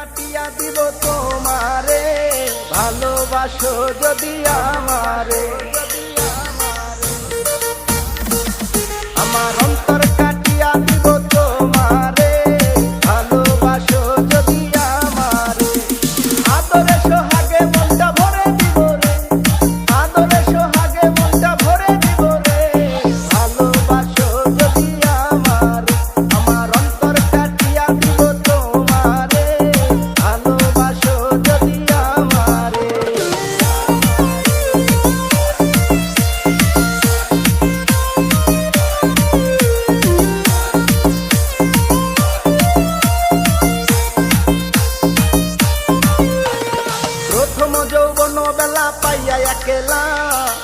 কাটিয়া দিব তোমারে। ভালোবাসো যদি আমারে। আমার বেলা পাইয়া একেলা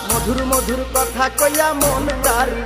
মধুর মধুর কথা কইয়া মন তারি